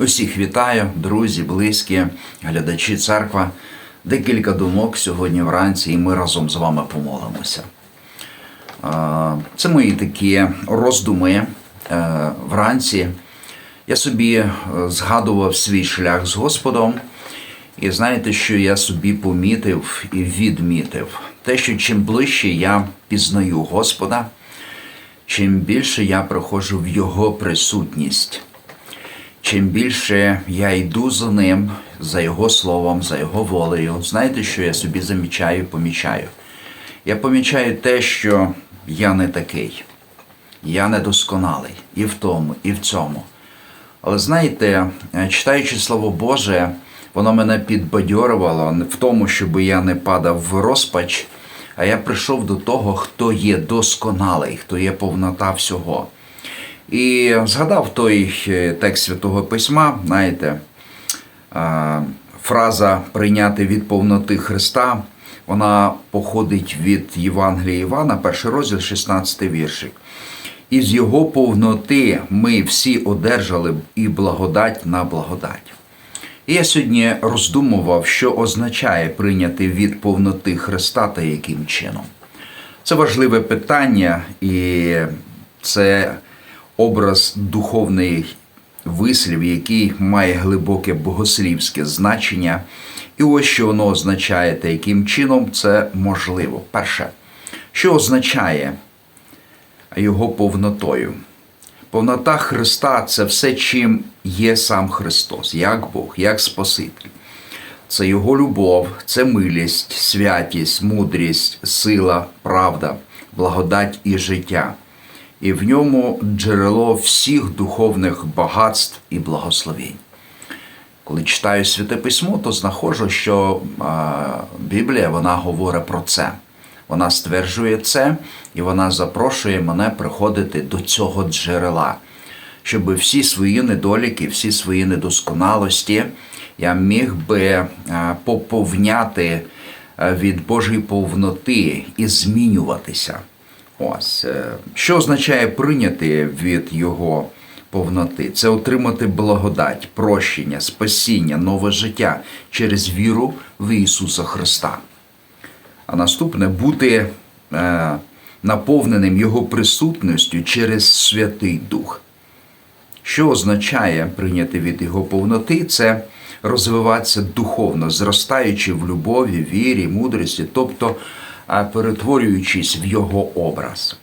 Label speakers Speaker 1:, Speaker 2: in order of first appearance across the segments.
Speaker 1: Усіх вітаю, друзі, близькі, глядачі церква. Декілька думок сьогодні вранці, і ми разом з вами помолимося. Це мої такі роздуми е, вранці. Я собі е, згадував свій шлях з Господом, і знаєте, що я собі помітив і відмітив? Те, що чим ближче я пізнаю Господа, чим більше я приходжу в Його присутність. Чим більше я йду за ним, за його словом, за його волею, знаєте, що я собі замічаю, помічаю? Я помічаю те, що я не такий, я недосконалий і в тому, і в цьому. Але знаєте, читаючи Слово Боже, воно мене підбадьорувало в тому, щоб я не падав в розпач, а я прийшов до того, хто є досконалий, хто є повнота всього. І згадав той е, текст Святого Письма, знаєте, фраза прийняти від повноти Христа, вона походить від Євангелія Івана, перший розділ, 16 віршик. І з його повноти ми всі одержали і благодать на благодать. І я сьогодні роздумував, що означає прийняти від повноти Христа та яким чином. Це важливе питання, і це образ духовний вислів, який має глибоке богослівське значення. І ось що воно означає, та яким чином це можливо. Перше, що означає його повнотою? Повнота Христа це все, чим є сам Христос, як Бог, як Спаситель. Це Його любов, це милість, святість, мудрість, сила, правда, благодать і життя. І в ньому джерело всіх духовних багатств і благословень. Коли читаю Святе Письмо, то знаходжу, що Біблія вона говорить про це. Вона стверджує це, і вона запрошує мене приходити до цього джерела, щоб всі свої недоліки, всі свої недосконалості я міг би поповняти від Божої повноти і змінюватися. Ось е, що означає прийняти від Його повноти? Це отримати благодать, прощення, спасіння, нове життя через віру в Ісуса Христа. А наступне бути е, наповненим Його присутністю через Святий Дух. Що означає прийняти від Його повноти? Це розвиватися духовно, зростаючи в любові, вірі, мудрості, тобто перетворюючись в його образ.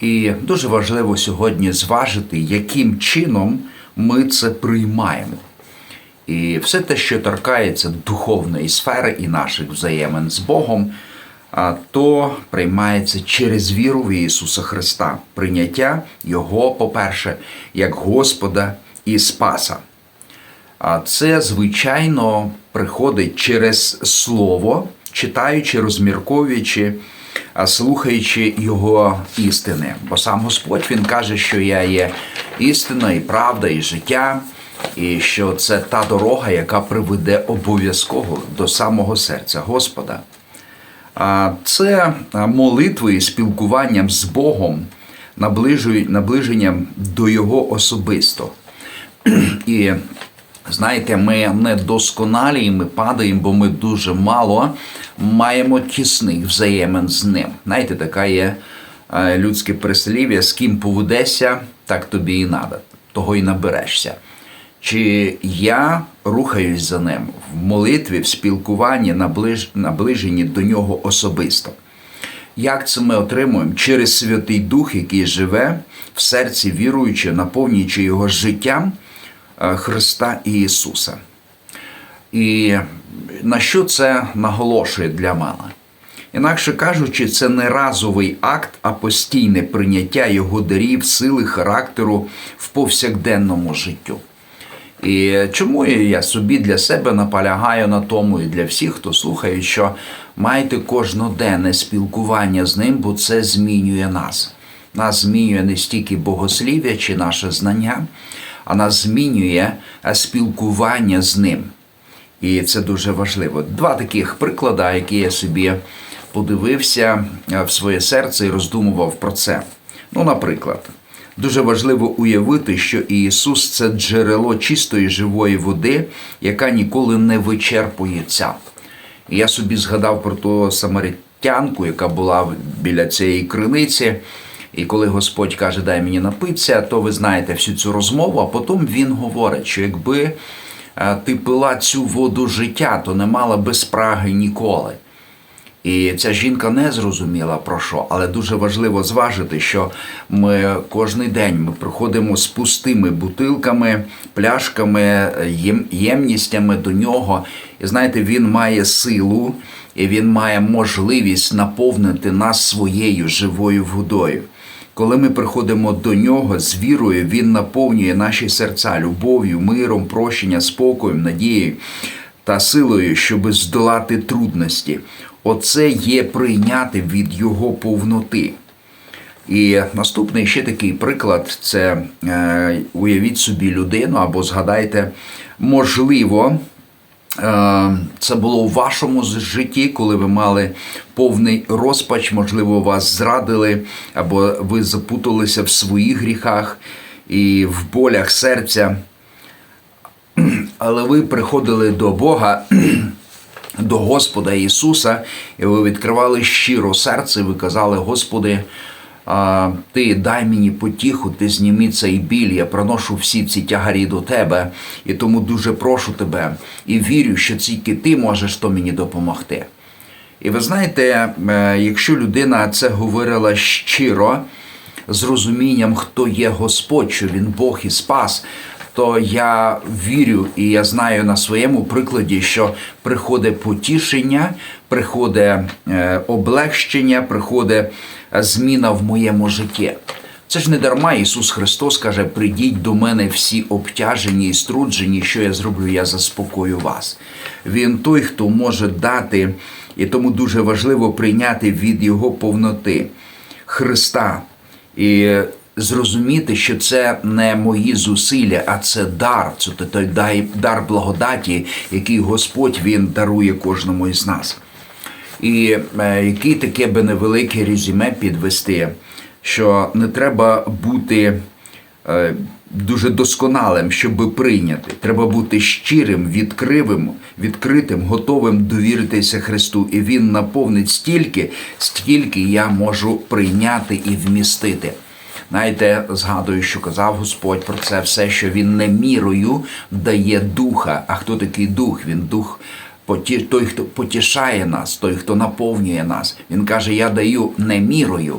Speaker 1: І дуже важливо сьогодні зважити, яким чином ми це приймаємо. І все те, що торкається духовної сфери і наших взаємин з Богом, то приймається через віру в Ісуса Христа, прийняття Його, по-перше, як Господа і Спаса. А це, звичайно, приходить через Слово читаючи, розмірковуючи, слухаючи його істини. Бо сам Господь Він каже, що я є істина, і правда, і життя, і що це та дорога, яка приведе обов'язково до самого серця Господа. Це молитви спілкуванням з Богом, наближенням до Його особисто. І Знаєте, ми не досконалі, і ми падаємо, бо ми дуже мало маємо тісних взаємин з ним. Знаєте, така є е, людське прислів'я, з ким поведешся, так тобі і надо, того і наберешся. Чи я рухаюсь за ним в молитві, в спілкуванні, наближ... наближенні до нього особисто? Як це ми отримуємо через Святий Дух, який живе в серці віруючи, наповнюючи його життям? Е, Христа і Ісуса. І на що це наголошує для мене? Інакше кажучи, це не разовий акт, а постійне прийняття його дарів, сили, характеру в повсякденному життю. І чому я собі для себе наполягаю на тому, і для всіх, хто слухає, що майте кожноденне спілкування з ним, бо це змінює нас. Нас змінює не стільки богослів'я чи наше знання, а нас змінює спілкування з ним. І це дуже важливо. Два таких приклади, які я собі подивився в своє серце і роздумував про це. Ну, наприклад, Дуже важливо уявити, що Ісус це джерело чистої живої води, яка ніколи не вичерпується. І я собі згадав про ту самаритянку, яка була біля цієї криниці. І коли Господь каже, дай мені напитися, то ви знаєте всю цю розмову, а потім він говорить, що якби е, ти пила цю воду життя, то не мала би спраги ніколи. І ця жінка не зрозуміла про що, але дуже важливо зважити, що ми кожен день ми приходимо з пустими бутилками, пляшками, єм- ємністями до нього. І знаєте, він має силу і він має можливість наповнити нас своєю живою водою. Коли ми приходимо до нього з вірою, він наповнює наші серця любов'ю, миром, прощення, спокоєм, надією та силою, щоб здолати трудності. Оце є прийняти від його повноти. І наступний ще такий приклад: це е, уявіть собі людину або згадайте, можливо, це було у вашому житті, коли ви мали повний розпач, можливо, вас зрадили, або ви запуталися в своїх гріхах і в болях серця. Але ви приходили до Бога, до Господа Ісуса, і ви відкривали щиро серце, ви казали, Господи, Ти дай мені потіху, ти зніми цей біль, я приношу всі ці тягарі до Тебе, і тому дуже прошу Тебе і вірю, що тільки Ти можеш то мені допомогти. І ви знаєте, е, якщо людина це говорила щиро, з розумінням, хто є Господь, що Він Бог і спас, то я вірю і я знаю на своєму прикладі, що приходить потішення, приходить е, облегщення, приходить зміна в моєму житті. Це ж не дарма Ісус Христос каже: прийдіть до мене всі обтяжені і струджені, що я зроблю, я заспокою вас. Він той, хто може дати, і тому дуже важливо прийняти від Його повноти Христа і зрозуміти, що це не мої зусилля, а це дар, це той дар благодаті, який Господь Він дарує кожному із нас. І е, який таке би невелике резюме підвести, що не треба бути е, дуже досконалим, щоб прийняти. Треба бути щирим, відкривим, відкритим, готовим довіритися Христу. І Він наповнить стільки, стільки я можу прийняти і вмістити. Знаєте, згадую, що казав Господь про це все, що Він не мірою дає духа. А хто такий дух? Він дух той, хто потішає нас, той, хто наповнює нас. Він каже: Я даю не мірою,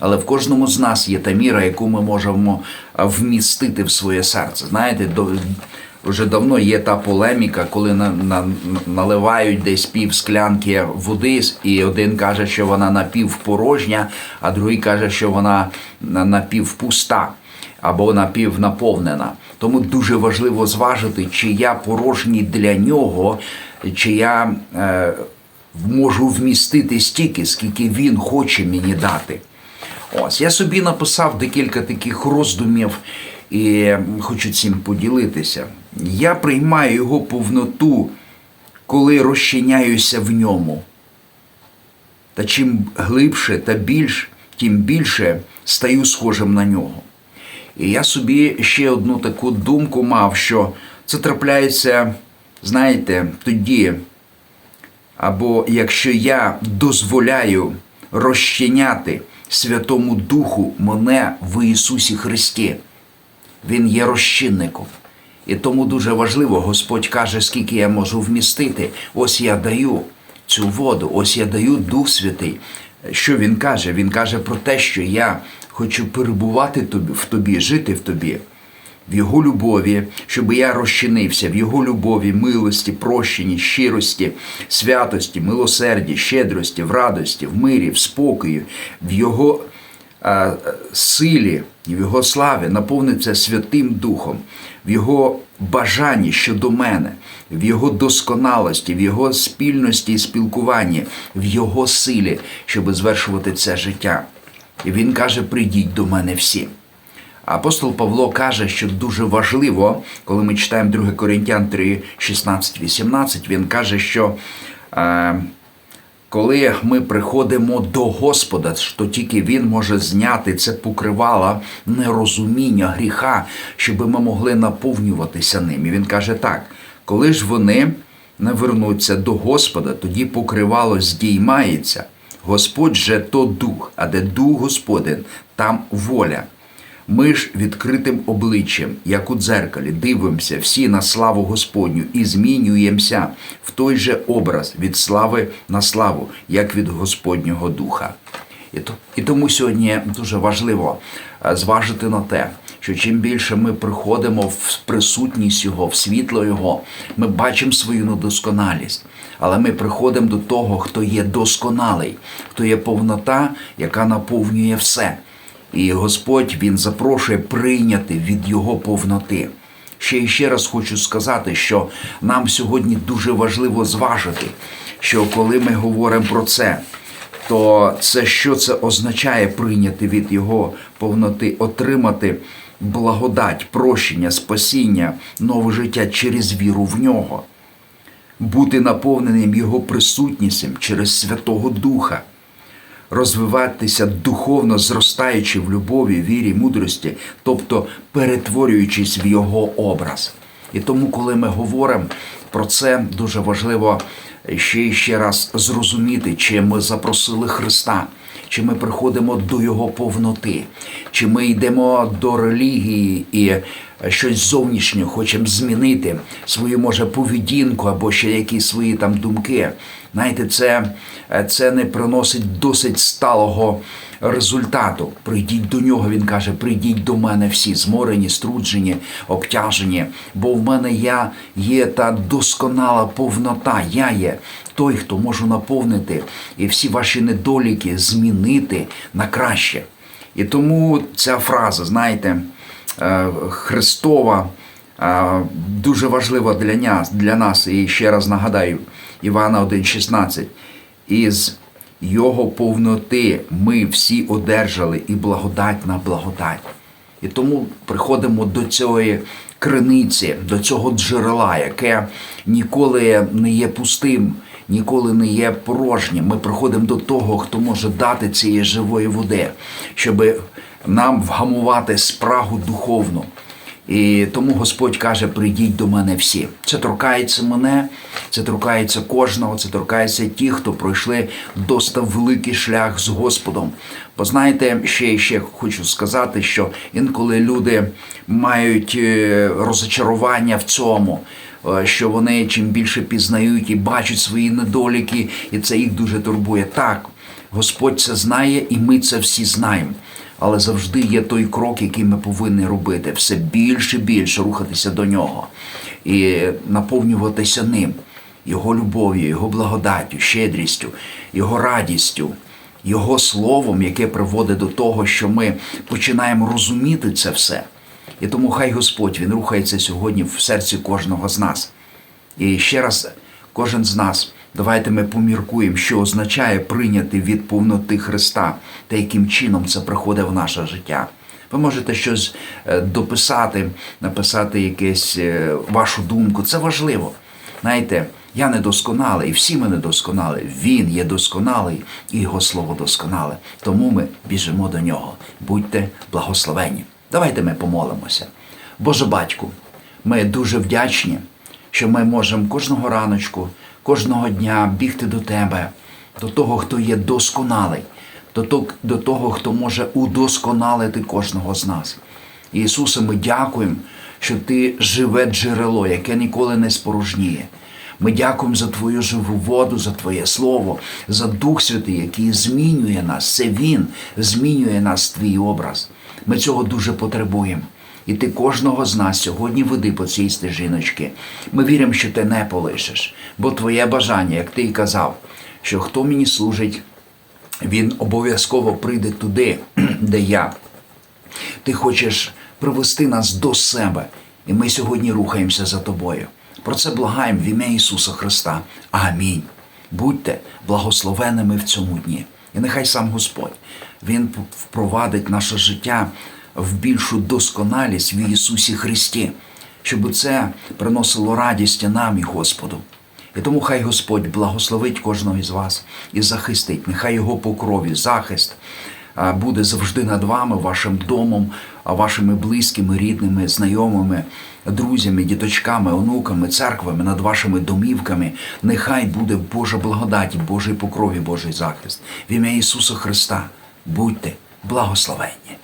Speaker 1: але в кожному з нас є та міра, яку ми можемо вмістити в своє серце. Знаєте, до, вже давно є та полеміка, коли на, на, наливають десь пів склянки води, і один каже, що вона напівпорожня, а другий каже, що вона напівпуста або напівнаповнена. Тому дуже важливо зважити, чи я порожній для нього, чи я е, можу вмістити стільки, скільки він хоче мені дати. Ось я собі написав декілька таких роздумів і хочу цим поділитися. Я приймаю його повноту, коли розчиняюся в ньому. Та чим глибше та більш, тим більше стаю схожим на нього. І я собі ще одну таку думку мав, що це трапляється, знаєте, тоді, або якщо я дозволяю розчиняти Святому Духу мене в Ісусі Христі. Він є розчинником. І тому дуже важливо, Господь каже, скільки я можу вмістити. Ось я даю цю воду, ось я даю Дух Святий. Що він каже? Він каже про те, що я хочу перебувати в тобі, жити в тобі, в Його любові, щоб я розчинився в Його любові, милості, прощенні, щирості, святості, милосерді, щедрості, в радості, в мирі, в спокої, в Його е, силі в Його славі наповниться Святим Духом, в Його бажанні щодо мене, в Його досконалості, в Його спільності і спілкуванні, в Його силі, щоб звершувати це життя. І Він каже: прийдіть до мене всі. Апостол Павло каже, що дуже важливо, коли ми читаємо 2 Коринтян 3, 16, 18, він каже, що е, коли ми приходимо до Господа, то тільки Він може зняти це покривало нерозуміння гріха, щоб ми могли наповнюватися ним. І він каже так: коли ж вони не вернуться до Господа, тоді покривало здіймається. Господь же то дух, а де дух Господень, там воля. Ми ж відкритим обличчям, як у дзеркалі, дивимося всі на славу Господню і змінюємося в той же образ від слави на славу, як від Господнього Духа. І, то, і тому сьогодні дуже важливо е, зважити на те, що чим більше ми приходимо в присутність Його, в світло Його, ми бачимо свою недосконалість. Але ми приходимо до того, хто є досконалий, хто є повнота, яка наповнює все. І Господь Він запрошує прийняти від Його повноти. Ще і ще раз хочу сказати, що нам сьогодні дуже важливо зважити, що коли ми говоримо про це, то це що це означає прийняти від Його повноти, отримати благодать, прощення, спасіння, нове життя через віру в нього, бути наповненим Його присутністю через Святого Духа розвиватися духовно зростаючи в любові, вірі, мудрості, тобто перетворюючись в його образ. І тому, коли ми говоримо про це, дуже важливо ще і ще раз зрозуміти, чи ми запросили Христа, чи ми приходимо до Його повноти, чи ми йдемо до релігії і щось зовнішнє хочемо змінити, свою, може, поведінку або ще якісь свої там думки. Знаєте, це, це не приносить досить сталого результату. Прийдіть до нього, він каже: прийдіть до мене всі, зморені, струджені, обтяжені, бо в мене я є та досконала повнота. Я є той, хто можу наповнити і всі ваші недоліки змінити на краще. І тому ця фраза, знаєте, е, Христова е, дуже важлива для нас, для нас. І ще раз нагадаю, Івана 1,16. Із його повноти ми всі одержали і благодать на благодать. І тому приходимо до цієї криниці, до цього джерела, яке ніколи не є пустим, ніколи не є порожнім. Ми приходимо до того, хто може дати цієї живої води, щоб нам вгамувати спрагу духовну. І тому Господь каже: прийдіть до мене всі. Це торкається мене, це торкається кожного, це торкається ті, хто пройшли достав великий шлях з Господом. Бо знаєте, ще і ще хочу сказати, що інколи люди мають е, розочарування в цьому. е, Що вони чим більше пізнають і бачать свої недоліки, і це їх дуже турбує. Так, Господь це знає, і ми це всі знаємо. Але завжди є той крок, який ми повинні робити, все більше і більше рухатися до нього і наповнюватися ним, його любов'ю, його благодаттю, щедрістю, його радістю, його словом, яке приводить до того, що ми починаємо розуміти це все. І тому хай Господь він рухається сьогодні в серці кожного з нас. І ще раз, кожен з нас, давайте ми поміркуємо, що означає прийняти від повноти Христа та яким чином це приходить в наше життя. Ви можете щось е, дописати, написати якесь е, вашу думку. Це важливо. Знаєте, я недосконалий, і всі ми недосконалі. Він є досконалий, і його слово досконале. Тому ми біжимо до нього. Будьте благословені. Давайте ми помолимося. Боже батьку, ми дуже вдячні, що ми можемо кожного раночку, кожного дня бігти до тебе, до того, хто є досконалий, до того, хто може удосконалити кожного з нас. Ісусе, ми дякуємо, що Ти живе джерело, яке ніколи не спорожніє. Ми дякуємо за Твою живу воду, за Твоє Слово, за Дух Святий, який змінює нас. Це Він змінює нас, Твій образ. Ми цього дуже потребуємо. І ти кожного з нас сьогодні веди по цій стежиночці. Ми віримо, що ти не полишиш, бо твоє бажання, як ти і казав, що хто мені служить, він обов'язково прийде туди, де я. Ти хочеш привести нас до себе, і ми сьогодні рухаємося за тобою. Про це благаємо в ім'я Ісуса Христа. Амінь. Будьте благословеними в цьому дні. І нехай сам Господь Він впровадить наше життя в більшу досконалість в Ісусі Христі, щоб це приносило радість нам і Господу. І тому хай Господь благословить кожного із вас і захистить. Нехай його покрові, захист буде завжди над вами, вашим домом, вашими близькими, рідними, знайомими, друзями, діточками, онуками, церквами, над вашими домівками. Нехай буде Божа благодать, і Божий покрові, Божий захист. В ім'я Ісуса Христа будьте благословенні.